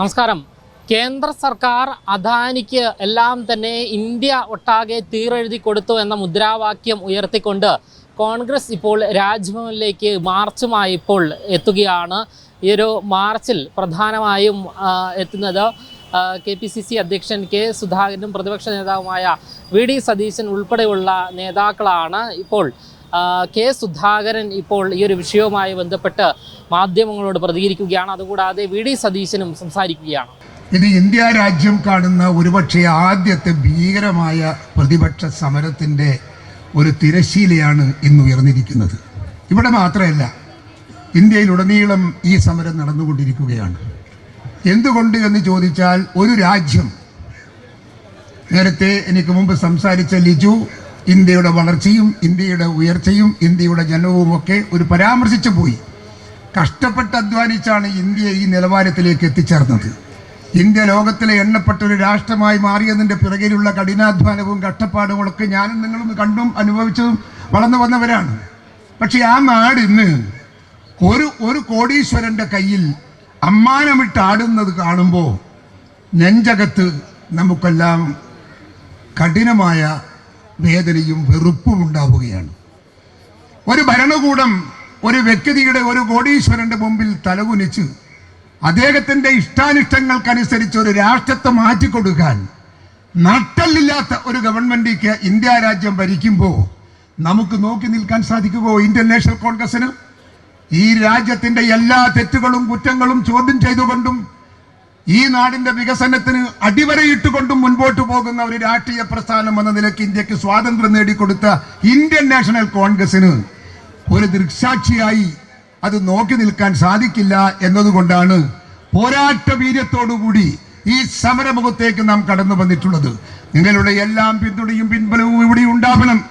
നമസ്കാരം. കേന്ദ്ര സർക്കാർ അദാനിക്ക് എല്ലാം തന്നെ ഇന്ത്യ ഒട്ടാകെ തീരെഴുതി കൊടുത്തു എന്ന മുദ്രാവാക്യം ഉയർത്തിക്കൊണ്ട് കോൺഗ്രസ് ഇപ്പോൾ രാജ്ഭവനിലേക്ക് മാർച്ചുമായി ഇപ്പോൾ എത്തുകയാണ്. ഈ ഒരു മാർച്ചിൽ പ്രധാനമായും എത്തുന്നത് കെ പി സി സി അധ്യക്ഷൻ കെ സുധാകരനും പ്രതിപക്ഷ നേതാവുമായ വി ഡി സതീശൻ ഉൾപ്പെടെയുള്ള നേതാക്കളാണ് ഇപ്പോൾ കെ സുധാകരൻ ഇപ്പോൾ ഈ ഒരു വിഷയവുമായി ബന്ധപ്പെട്ട് മാധ്യമങ്ങളോട് പ്രതികരിക്കുകയാണ്. അതുകൂടാതെ വി ഡി സതീശനും സംസാരിക്കുകയാണ്. ഇത് ഇന്ത്യ രാജ്യം കാണുന്ന ഒരുപക്ഷെ ആദ്യത്തെ ഭീകരമായ പ്രതിപക്ഷ സമരത്തിന്റെ ഒരു തിരശീലയാണ് ഇന്ന് ഉയർന്നിരിക്കുന്നത്. ഇവിടെ മാത്രമല്ല ഇന്ത്യയിലുടനീളം ഈ സമരം നടന്നുകൊണ്ടിരിക്കുകയാണ്. എന്തുകൊണ്ട് എന്ന് ചോദിച്ചാൽ ഒരു രാജ്യം നേരത്തെ എനിക്ക് മുമ്പ് സംസാരിച്ച ലിജു ഇന്ത്യയുടെ വളർച്ചയും ഇന്ത്യയുടെ ഉയർച്ചയും ഇന്ത്യയുടെ ജനവും ഒക്കെ ഒരു പരാമർശിച്ചു പോയി. കഷ്ടപ്പെട്ട് അധ്വാനിച്ചാണ് ഇന്ത്യ ഈ നിലവാരത്തിലേക്ക് എത്തിച്ചേർന്നത്. ഇന്ത്യ ലോകത്തിലെ എണ്ണപ്പെട്ട ഒരു രാഷ്ട്രമായി മാറിയതിന്റെ പിറകിലുള്ള കഠിനാധ്വാനവും കഷ്ടപ്പാടുകളൊക്കെ ഞാനും നിങ്ങളും കണ്ടും അനുഭവിച്ചതും വളർന്നു വന്നവരാണ്. പക്ഷേ ആ നാട് ഇന്ന് ഒരു ഒരു കോടീശ്വരന്റെ കയ്യിൽ അമ്മാനമിട്ട് ആടുന്നത് കാണുമ്പോൾ നെഞ്ചകത്ത് നമുക്കെല്ലാം കഠിനമായ വേദനയും വെറുപ്പും ഉണ്ടാവുകയാണ്. ഒരു ഭരണകൂടം ഒരു വ്യക്തിയുടെ ഒരു കോടീശ്വരന്റെ മുമ്പിൽ തലകുനിച്ച് അദ്ദേഹത്തിന്റെ ഇഷ്ടാനിഷ്ടങ്ങൾക്കനുസരിച്ച് ഒരു രാഷ്ട്രത്തെ മാറ്റിക്കൊടുക്കാൻ നട്ടല്ലില്ലാത്ത ഒരു ഗവൺമെന്റിക്ക് ഇന്ത്യ രാജ്യം ഭരിക്കുമ്പോൾ നമുക്ക് നോക്കി നിൽക്കാൻ സാധിക്കുമോ ഇന്ത്യൻ നാഷണൽ കോൺഗ്രസിന് ഈ രാജ്യത്തിന്റെ എല്ലാ തെറ്റുകളും കുറ്റങ്ങളും ചോദ്യം ചെയ്തുകൊണ്ടും ഈ നാടിന്റെ വികസനത്തിന് അടിവരയിട്ടുകൊണ്ടും മുൻപോട്ട് പോകുന്ന ഒരു രാഷ്ട്രീയ പ്രസ്ഥാനം എന്ന നിലയ്ക്ക് ഇന്ത്യയ്ക്ക് സ്വാതന്ത്ര്യം നേടിക്കൊടുത്ത ഇന്ത്യൻ നാഷണൽ കോൺഗ്രസിന് ഒരു ദൃക്സാക്ഷിയായി അത് നോക്കി നിൽക്കാൻ സാധിക്കില്ല എന്നതുകൊണ്ടാണ് പോരാട്ട വീര്യത്തോടുകൂടി ഈ സമരമുഖത്തേക്ക് നാം കടന്നു വന്നിട്ടുള്ളത്. നിങ്ങളുടെ എല്ലാം പിന്തുണയും പിൻബലവും ഇവിടെ ഉണ്ടാവണം.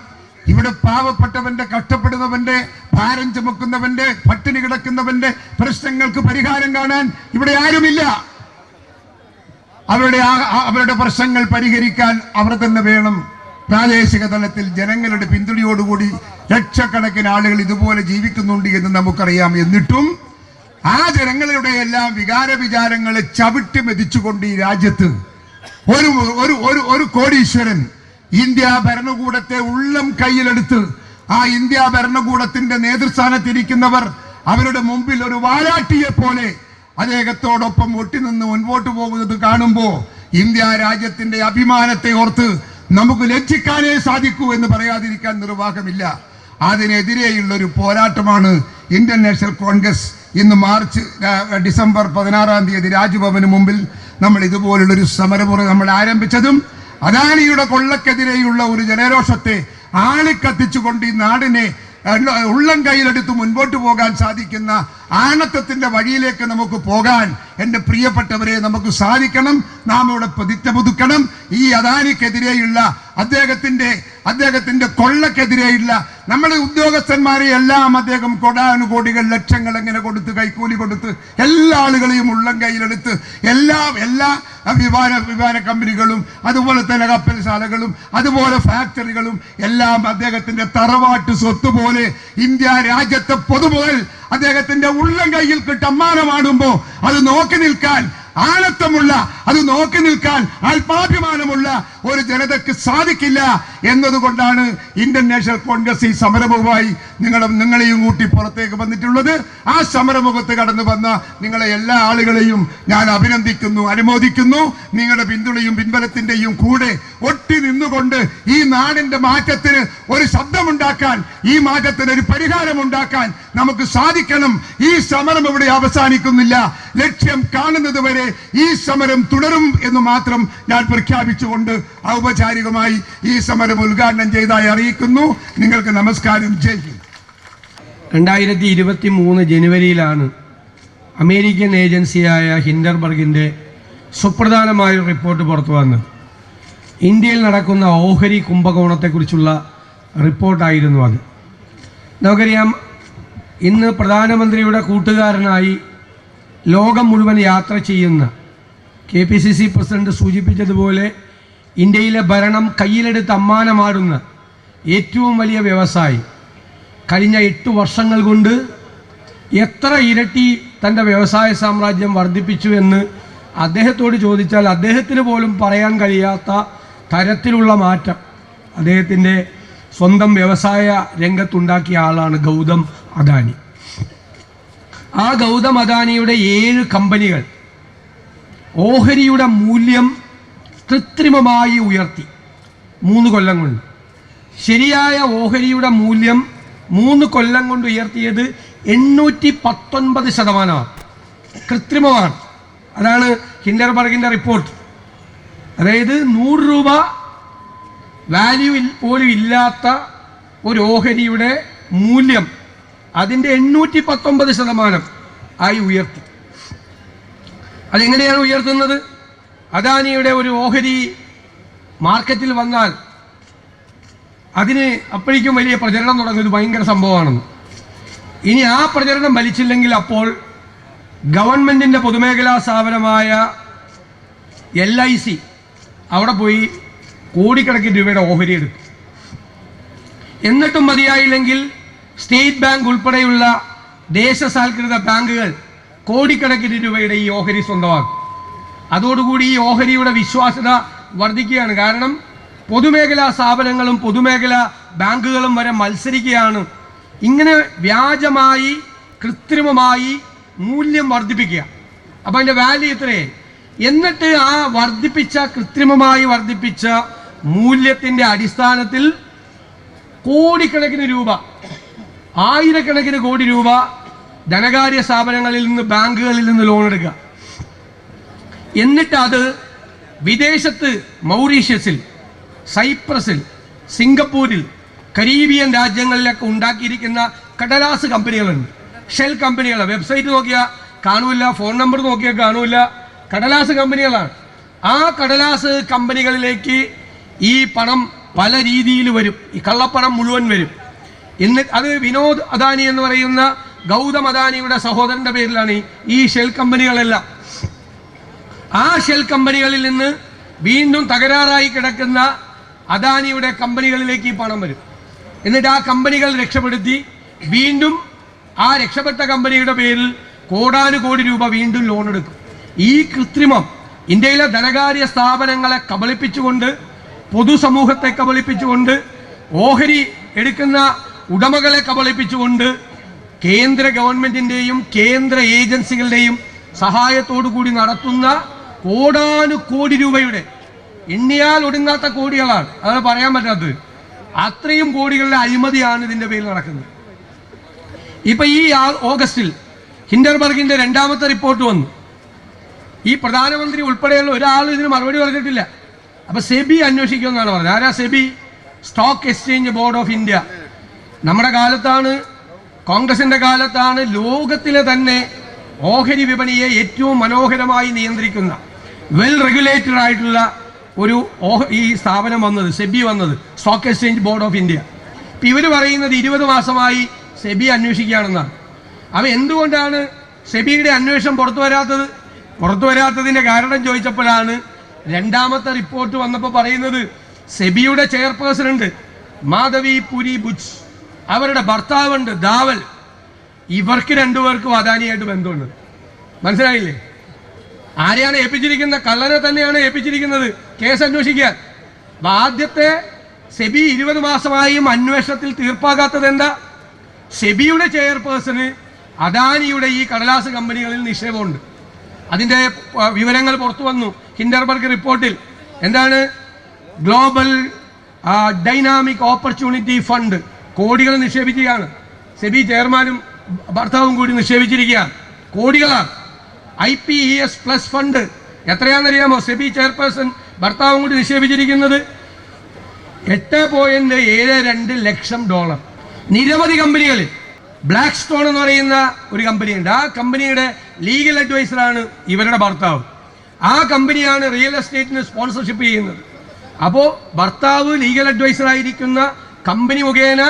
ഇവിടെ പാവപ്പെട്ടവന്റെ കഷ്ടപ്പെടുന്നവന്റെ ഭാരം ചുമക്കുന്നവന്റെ പട്ടിണി കിടക്കുന്നവന്റെ പ്രശ്നങ്ങൾക്ക് പരിഹാരം കാണാൻ ഇവിടെ ആരുമില്ല. അവരുടെ അവരുടെ പ്രശ്നങ്ങൾ പരിഹരിക്കാൻ അവർ തന്നെ വേണം. പ്രാദേശിക തലത്തിൽ ജനങ്ങളുടെ പിന്തുണയോടുകൂടി ലക്ഷക്കണക്കിന് ആളുകൾ ഇതുപോലെ ജീവിക്കുന്നുണ്ട് എന്ന് നമുക്കറിയാം. എന്നിട്ടും ആ ജനങ്ങളുടെ എല്ലാം വികാര വിചാരങ്ങളെ ചവിട്ടി മെതിച്ചുകൊണ്ട് ഈ രാജ്യത്ത് ഒരു ഒരു ഒരു ഒരു കോടീശ്വരൻ ഇന്ത്യ ഭരണകൂടത്തെ ഉള്ളം കയ്യിലെടുത്ത് ആ ഇന്ത്യ ഭരണകൂടത്തിന്റെ നേതൃസ്ഥാനത്തിരിക്കുന്നവർ അവരുടെ മുമ്പിൽ ഒരു വാലാട്ടിയെ പോലെ അദ്ദേഹത്തോടൊപ്പം ഒട്ടിനിന്ന് മുൻപോട്ട് പോകുന്നത് കാണുമ്പോൾ ഇന്ത്യ രാജ്യത്തിന്റെ അഭിമാനത്തെ ഓർത്ത് നമുക്ക് ലജ്ജിക്കാനേ സാധിക്കൂ എന്ന് പറയാതിരിക്കാൻ നിർവാഹമില്ല. അതിനെതിരെയുള്ള ഒരു പോരാട്ടമാണ് ഇന്ത്യൻ നാഷണൽ കോൺഗ്രസ്. ഇന്ന് മാർച്ച് ഡിസംബർ പതിനാറാം തീയതി രാജ്ഭവന് മുമ്പിൽ നമ്മൾ ഇതുപോലുള്ളൊരു സമരമുറ നമ്മൾ ആരംഭിച്ചതും അദാനിയുടെ കൊള്ളക്കെതിരെയുള്ള ഒരു ജനരോഷത്തെ ആളിക്കത്തിച്ചുകൊണ്ട് ഈ നാടിനെ ഉള്ളം കയ്യിലെടുത്ത് മുൻപോട്ട് പോകാൻ സാധിക്കുന്ന ആണത്വത്തിന്റെ വഴിയിലേക്ക് നമുക്ക് പോകാൻ എന്റെ പ്രിയപ്പെട്ടവരെ നമുക്ക് സാധിക്കണം. നാം ഇവിടെ പ്രതിജ്ഞ പുതുക്കണം. ഈ അദാനിക്കെതിരെയുള്ള അദ്ദേഹത്തിന്റെ അദ്ദേഹത്തിന്റെ കൊള്ളക്കെതിരെയുള്ള നമ്മളെ ഉദ്യോഗസ്ഥന്മാരെ എല്ലാം അദ്ദേഹം കൊടാനുകോടികൾ ലക്ഷങ്ങൾ എങ്ങനെ കൊടുത്ത് കൈക്കൂലി കൊടുത്ത് എല്ലാ ആളുകളെയും ഉള്ളം കയ്യിലെടുത്ത് എല്ലാ എല്ലാ വിമാന വിമാന കമ്പനികളും അതുപോലെ തന്നെ കപ്പൽശാലകളും അതുപോലെ ഫാക്ടറികളും എല്ലാം അദ്ദേഹത്തിന്റെ തറവാട്ട് സ്വത്ത് പോലെ ഇന്ത്യ രാജ്യത്തെ പൊതുമുതൽ അദ്ദേഹത്തിന്റെ ഉള്ളം കയ്യിൽ കിട്ടമ്മാനമാടുമ്പോ അത് നോക്കി നിൽക്കാൻ ആണത്വമുള്ള അത് നോക്കി നിൽക്കാൻ ആത്മാഭിമാനമുള്ള ഒരു ജനതയ്ക്ക് സാധിക്കില്ല എന്നതുകൊണ്ടാണ് ഇന്ത്യൻ നാഷണൽ കോൺഗ്രസ് ഈ സമരമുഖമായി നിങ്ങളും നിങ്ങളെയും കൂട്ടി പുറത്തേക്ക് വന്നിട്ടുള്ളത്. ആ സമരമുഖത്ത് കടന്നു വന്ന നിങ്ങളെ എല്ലാ ആളുകളെയും ഞാൻ അഭിനന്ദിക്കുന്നു അനുമോദിക്കുന്നു. നിങ്ങളുടെ പിന്തുണയും പിൻബലത്തിന്റെയും കൂടെ ഒട്ടി നിന്നുകൊണ്ട് ഈ നാടിന്റെ മാറ്റത്തിന് ഒരു ശബ്ദമുണ്ടാക്കാൻ ഈ മാറ്റത്തിന് ഒരു പരിഹാരമുണ്ടാക്കാൻ നമുക്ക് സാധിക്കണം. ഈ സമരം ഇവിടെ അവസാനിക്കുന്നില്ല. ലക്ഷ്യം കാണുന്നത് വരെ ഈ സമരം തുടരും എന്ന് മാത്രം ഞാൻ പ്രഖ്യാപിച്ചുകൊണ്ട് ഔപചാരികമായി ഈ സമരം ഉദ്ഘാടനം ചെയ്തതായി അറിയിക്കുന്നു. നിങ്ങൾക്ക് നമസ്കാരം. ഹിന്ദ്. രണ്ടായിരത്തി ഇരുപത്തി മൂന്ന് ജനുവരിയിലാണ് അമേരിക്കൻ ഏജൻസിയായ ഹിൻഡർബർഗിന്റെ സുപ്രധാനമായ റിപ്പോർട്ട് പുറത്തു വന്നത്. ഇന്ത്യയിൽ നടക്കുന്ന ഓഹരി കുംഭകോണത്തെക്കുറിച്ചുള്ള റിപ്പോർട്ടായിരുന്നു അത്. നമുക്കറിയാം ഇന്ന് പ്രധാനമന്ത്രിയുടെ കൂട്ടുകാരനായി ലോകം മുഴുവൻ യാത്ര ചെയ്യുന്ന K P C C president സൂചിപ്പിച്ചതുപോലെ ഇന്ത്യയിലെ ഭരണം കയ്യിലെടുത്ത് അമ്മാനമാടുന്ന ഏറ്റവും വലിയ വ്യവസായി കഴിഞ്ഞ എട്ട് വർഷങ്ങൾ കൊണ്ട് എത്ര ഇരട്ടി തന്റെ വ്യവസായ സാമ്രാജ്യം വർദ്ധിപ്പിച്ചു എന്ന് അദ്ദേഹത്തോട് ചോദിച്ചാൽ അദ്ദേഹത്തിന് പോലും പറയാൻ കഴിയാത്ത തരത്തിലുള്ള മാറ്റം അദ്ദേഹത്തിന്റെ സ്വന്തം വ്യവസായ രംഗത്തുണ്ടാക്കിയ ആളാണ് ഗൗതം അദാനി. ആ ഗൗതം അദാനിയുടെ ഏഴ് കമ്പനികൾ ഓഹരിയുടെ മൂല്യം കൃത്രിമമായി ഉയർത്തി. മൂന്ന് കൊല്ലം കൊണ്ട്. ശരിയായ ഓഹരിയുടെ മൂല്യം മൂന്ന് കൊല്ലം കൊണ്ട് ഉയർത്തിയത് എണ്ണൂറ്റി പത്തൊൻപത് ശതമാനമാണ്. കൃത്രിമമാണ്. അതാണ് ഹിൻഡർബർഗിന്റെ റിപ്പോർട്ട് അതായത് നൂറ് രൂപ വാല്യൂ പോലും ഇല്ലാത്ത ഒരു ഓഹരിയുടെ മൂല്യം അതിന്റെ എണ്ണൂറ്റി പത്തൊമ്പത് ശതമാനം ആയി ഉയർത്തി. അതെങ്ങനെയാണ് ഉയർത്തുന്നത്? അദാനിയുടെ ഒരു ഓഹരി മാർക്കറ്റിൽ വന്നാൽ അതിന് അപ്പോഴേക്കും വലിയ പ്രചരണം തുടങ്ങുന്നത് ഭയങ്കര സംഭവമാണെന്ന്. ഇനി ആ പ്രചരണം വലിച്ചില്ലെങ്കിൽ അപ്പോൾ ഗവൺമെന്റിന്റെ പൊതുമേഖലാ സ്ഥാപനമായ എൽ ഐ സി അവിടെ പോയി കോടിക്കണക്കിന് രൂപയുടെ ഓഹരി എടുക്കും. എന്നിട്ടും മതിയായില്ലെങ്കിൽ സ്റ്റേറ്റ് ബാങ്ക് ഉൾപ്പെടെയുള്ള ദേശസാൽകൃത ബാങ്കുകൾ കോടിക്കണക്കിന് രൂപയുടെ ഈ ഓഹരി സ്വന്തമാക്കും. അതോടുകൂടി ഈ ഓഹരിയുടെ വിശ്വാസ്യത വർദ്ധിക്കുകയാണ്. കാരണം പൊതുമേഖലാ സ്ഥാപനങ്ങളും പൊതുമേഖലാ ബാങ്കുകളും വരെ മത്സരിക്കുകയാണ്. ഇങ്ങനെ വ്യാജമായി കൃത്രിമമായി മൂല്യം വർദ്ധിപ്പിക്കുക. അപ്പം അതിന്റെ വാല്യൂ ഇത്രയേ. എന്നിട്ട് ആ വർദ്ധിപ്പിച്ച കൃത്രിമമായി വർദ്ധിപ്പിച്ച മൂല്യത്തിന്റെ അടിസ്ഥാനത്തിൽ കോടിക്കണക്കിന് രൂപ ആയിരക്കണക്കിന് കോടി രൂപ ധനകാര്യ സ്ഥാപനങ്ങളിൽ നിന്ന് ബാങ്കുകളിൽ നിന്ന് ലോൺ എടുക്കുക. എന്നിട്ട് അത് വിദേശത്ത് മൗറീഷ്യസിൽ സൈപ്രസിൽ സിംഗപ്പൂരിൽ കരീബിയൻ രാജ്യങ്ങളിലൊക്കെ ഉണ്ടാക്കിയിരിക്കുന്ന കടലാസ് കമ്പനികളുണ്ട്. ഷെൽ കമ്പനികൾ വെബ്സൈറ്റ് നോക്കിയാൽ കാണൂല ഫോൺ നമ്പർ നോക്കിയാൽ കാണൂല. കടലാസ് കമ്പനികളാണ്. ആ കടലാസ് കമ്പനികളിലേക്ക് ഈ പണം പല രീതിയിൽ വരും. ഈ കള്ളപ്പണം മുഴുവൻ വരും. എന്നിട്ട് അത് വിനോദ് അദാനി എന്ന് പറയുന്ന ഗൗതം അദാനിയുടെ സഹോദരന്റെ പേരിലാണ് ഈ ഷെൽ കമ്പനികളെല്ലാം. ആ ഷെൽ കമ്പനികളിൽ നിന്ന് വീണ്ടും തകരാറായി കിടക്കുന്ന അദാനിയുടെ കമ്പനികളിലേക്ക് ഈ പണം വരും. എന്നിട്ട് ആ കമ്പനികൾ രക്ഷപ്പെടുത്തി വീണ്ടും ആ രക്ഷപ്പെട്ട കമ്പനിയുടെ പേരിൽ കോടാനുകോടി രൂപ വീണ്ടും ലോൺ എടുക്കും. ഈ കൃത്രിമം ഇന്ത്യയിലെ ധനകാര്യ സ്ഥാപനങ്ങളെ കബളിപ്പിച്ചുകൊണ്ട് പൊതുസമൂഹത്തെ കബളിപ്പിച്ചുകൊണ്ട് ഓഹരി എടുക്കുന്ന ഉടമകളെ കബളിപ്പിച്ചുകൊണ്ട് കേന്ദ്ര ഗവൺമെന്റിന്റെയും കേന്ദ്ര ഏജൻസികളുടെയും സഹായത്തോടു കൂടി നടത്തുന്ന കോടാനുകോടി രൂപയുടെ എണ്ണിയാൽ ഒടുങ്ങാത്ത കോടികളാണ്. അത് പറയാൻ പറ്റാത്തത്. അത്രയും കോടികളുടെ അഴിമതിയാണ് ഇതിന്റെ പേരിൽ നടക്കുന്നത്. ഇപ്പൊ ഈ ഓഗസ്റ്റിൽ ഹിൻഡർബർഗിന്റെ രണ്ടാമത്തെ റിപ്പോർട്ട് വന്നു. ഈ പ്രധാനമന്ത്രി ഉൾപ്പെടെയുള്ള ഒരാൾ ഇതിന് മറുപടി പറഞ്ഞിട്ടില്ല. അപ്പൊ സെബി അന്വേഷിക്കുമെന്നാണ് പറഞ്ഞത്. ആരാ SEBI? Stock exchange board of India. നമ്മുടെ കാലത്താണ് കോൺഗ്രസിന്റെ കാലത്താണ് ലോകത്തിലെ തന്നെ ഓഹരി വിപണിയെ ഏറ്റവും മനോഹരമായി നിയന്ത്രിക്കുന്ന വെൽ റെഗുലേറ്റഡ് ആയിട്ടുള്ള ഒരു ഈ സ്ഥാപനം വന്നത് സെബി വന്നത് stock exchange board of India ഇവർ പറയുന്നത് ഇരുപത് മാസമായി സെബി അന്വേഷിക്കുകയാണെന്നാണ്. അവ എന്തുകൊണ്ടാണ് സെബിയുടെ അന്വേഷണം പുറത്തു വരാത്തത്? പുറത്തു വരാത്തതിന്റെ കാരണം ചോദിച്ചപ്പോഴാണ് രണ്ടാമത്തെ റിപ്പോർട്ട് വന്നപ്പോൾ പറയുന്നത് സെബിയുടെ ചെയർപേഴ്സൺ ഉണ്ട് മാധവി പുരി ബുച്ച് അവരുടെ ഭർത്താവുണ്ട് ദാവൽ. ഇവർക്ക് രണ്ടുപേർക്കും അദാനിയായിട്ട് ബന്ധമുണ്ട്. മനസ്സിലായില്ലേ? ആരെയാണ് ഏൽപ്പിച്ചിരിക്കുന്നത് കള്ളനെ തന്നെയാണ് ഏൽപ്പിച്ചിരിക്കുന്നത്. കേസ് അന്വേഷിക്കാൻ ആദ്യത്തെ സെബി ഇരുപത് മാസമായും അന്വേഷണത്തിൽ തീർപ്പാകാത്തത് എന്താ? സെബിയുടെ ചെയർപേഴ്സണ് അദാനിയുടെ ഈ കടലാസ് കമ്പനികളിൽ നിക്ഷേപമുണ്ട്. അതിന്റെ വിവരങ്ങൾ പുറത്തു വന്നു ഹിൻഡർബർഗ് റിപ്പോർട്ടിൽ. എന്താണ്? Global dynamic opportunity fund. കോടികൾ നിക്ഷേപിക്കുകയാണ്. സെബി ചെയർമാനും ഭർത്താവും കൂടി നിക്ഷേപിച്ചിരിക്കുകയാണ്. കോടികളാണ് I P E S plus fund. എത്രയാണെന്നറിയാമോ? SEBI chairperson ഭർത്താവും കൂടി നിക്ഷേപിച്ചിരിക്കുന്നത് എട്ട് പോയിന്റ് ഏഴ് രണ്ട് ലക്ഷം ഡോളർ. നിരവധി കമ്പനികളിൽ ബ്ലാക്ക് സ്റ്റോൺ എന്ന് പറയുന്ന ഒരു കമ്പനിയുണ്ട്. ആ കമ്പനിയുടെ ലീഗൽ അഡ്വൈസറാണ് ഇവരുടെ ഭർത്താവ്. ആ കമ്പനിയാണ് റിയൽ എസ്റ്റേറ്റിന് സ്പോൺസർഷിപ്പ് ചെയ്യുന്നത്. അപ്പോൾ ഭർത്താവ് ലീഗൽ അഡ്വൈസറായിരിക്കുന്ന കമ്പനി മുഖേന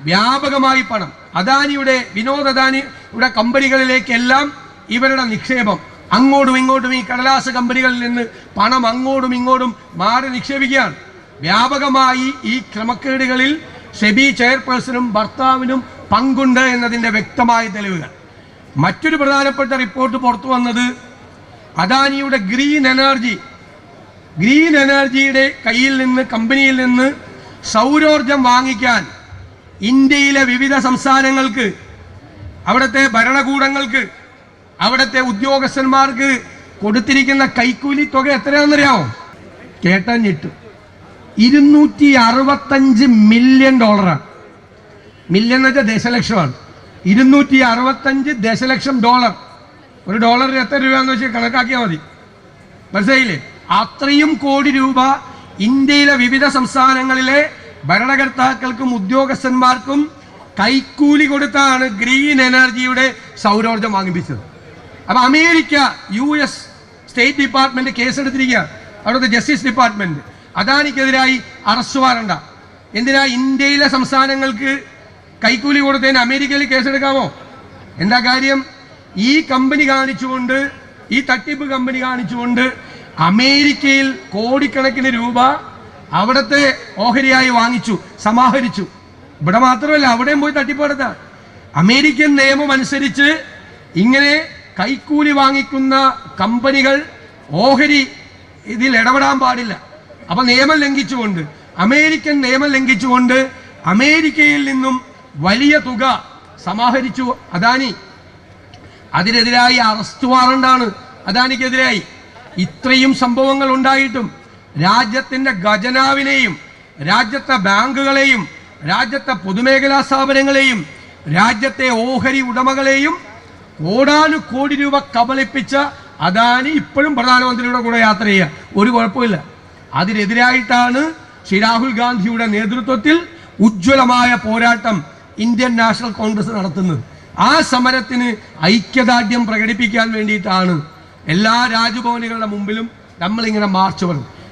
വ്യാപകമായി പണം. അദാനിയുടെ വിനോദ് അദാനിയുടെ കമ്പനികളിലേക്കെല്ലാം ഇവരുടെ നിക്ഷേപം. അങ്ങോട്ടും ഇങ്ങോട്ടും ഈ കടലാസ കമ്പനികളിൽ നിന്ന് പണം അങ്ങോട്ടും ഇങ്ങോട്ടും മാറി നിക്ഷേപിക്കുകയാണ്. വ്യാപകമായി ഈ ക്രമക്കേടുകളിൽ സെബി ചെയർപേഴ്സണും ഭർത്താവിനും പങ്കുണ്ട് എന്നതിന്റെ വ്യക്തമായ തെളിവുകൾ. മറ്റൊരു പ്രധാനപ്പെട്ട റിപ്പോർട്ട് പുറത്തു വന്നത് അദാനിയുടെ ഗ്രീൻ എനർജി. ഗ്രീൻ എനർജിയുടെ കയ്യിൽ നിന്ന് കമ്പനിയിൽ നിന്ന് സൗരോർജം വാങ്ങിക്കാൻ ഇന്ത്യയിലെ വിവിധ സംസ്ഥാനങ്ങൾക്ക് അവിടുത്തെ ഭരണകൂടങ്ങൾക്ക് അവിടുത്തെ ഉദ്യോഗസ്ഥന്മാർക്ക് കൊടുത്തിരിക്കുന്ന കൈക്കൂലി തുക എത്രയാണെന്നറിയാമോ കേട്ടാൻ ഞെട്ടു ഇരുന്നൂറ്റി അറുപത്തഞ്ച് മില്യൺ ഡോളറാണ്. മില്യൺ എന്ന് വെച്ചാൽ ദശലക്ഷമാണ്. ഇരുന്നൂറ്റി അറുപത്തഞ്ച് ദശലക്ഷം ഡോളർ. ഒരു ഡോളറിന് എത്ര രൂപയാന്ന് വെച്ചാൽ കണക്കാക്കിയാൽ മതി. മനസ്സിലായില്ലേ? അത്രയും കോടി രൂപ ഇന്ത്യയിലെ വിവിധ സംസ്ഥാനങ്ങളിലെ ഭരണകർത്താക്കൾക്കും ഉദ്യോഗസ്ഥന്മാർക്കും കൈക്കൂലി കൊടുത്താണ് ഗ്രീൻ എനർജിയുടെ സൗരോർജം വാങ്ങിപ്പിച്ചത് അപ്പൊ America U S state department കേസെടുത്തിരിക്കുക അവിടുത്തെ ജസ്റ്റിസ് ഡിപ്പാർട്ട്മെന്റ്. അദാനിക്കെതിരായി അറസ്റ്റ് വാറണ്ട. എന്തിനാ ഇന്ത്യയിലെ സംസ്ഥാനങ്ങൾക്ക് കൈക്കൂലി കൊടുത്തതിന് അമേരിക്കയിൽ കേസെടുക്കാമോ എന്താ കാര്യം? ഈ കമ്പനി കാണിച്ചുകൊണ്ട് ഈ തട്ടിപ്പ് കമ്പനി കാണിച്ചുകൊണ്ട് അമേരിക്കയിൽ കോടിക്കണക്കിന് രൂപ അവിടുത്തെ ഓഹരിയായി വാങ്ങിച്ചു സമാഹരിച്ചു. ഇവിടെ മാത്രമല്ല അവിടെയും പോയി തട്ടിപ്പ് അമേരിക്കൻ നിയമം അനുസരിച്ച് ഇങ്ങനെ കൈക്കൂലി വാങ്ങിക്കുന്ന കമ്പനികൾ ഓഹരി ഇതിൽ ഇടപെടാൻ പാടില്ല. അപ്പൊ നിയമം ലംഘിച്ചുകൊണ്ട് അമേരിക്കൻ നിയമം ലംഘിച്ചുകൊണ്ട് അമേരിക്കയിൽ നിന്നും വലിയ തുക സമാഹരിച്ചു അദാനി. അതിനെതിരായി അറസ്റ്റ് വാറണ്ടാണ് അദാനിക്കെതിരായി. ഇത്രയും സംഭവങ്ങൾ ഉണ്ടായിട്ടും രാജ്യത്തിന്റെ ഖജനാവിനെയും രാജ്യത്തെ ബാങ്കുകളെയും രാജ്യത്തെ പൊതുമേഖലാ സ്ഥാപനങ്ങളെയും രാജ്യത്തെ ഓഹരി ഉടമകളെയും കോടാനു കോടി രൂപ കബളിപ്പിച്ച അദാനി ഇപ്പോഴും പ്രധാനമന്ത്രിയുടെ കൂടെ യാത്ര ചെയ്യുക ഒരു കുഴപ്പമില്ല. അതിനെതിരായിട്ടാണ് ശ്രീ രാഹുൽ ഗാന്ധിയുടെ നേതൃത്വത്തിൽ ഉജ്ജ്വലമായ പോരാട്ടം ഇന്ത്യൻ നാഷണൽ കോൺഗ്രസ് നടത്തുന്നത്. ആ സമരത്തിന് ഐക്യദാർഢ്യം പ്രകടിപ്പിക്കാൻ വേണ്ടിയിട്ടാണ് എല്ലാ രാജ്ഭവനുകളുടെ മുമ്പിലും നമ്മളിങ്ങനെ മാർച്ച് വന്നത്.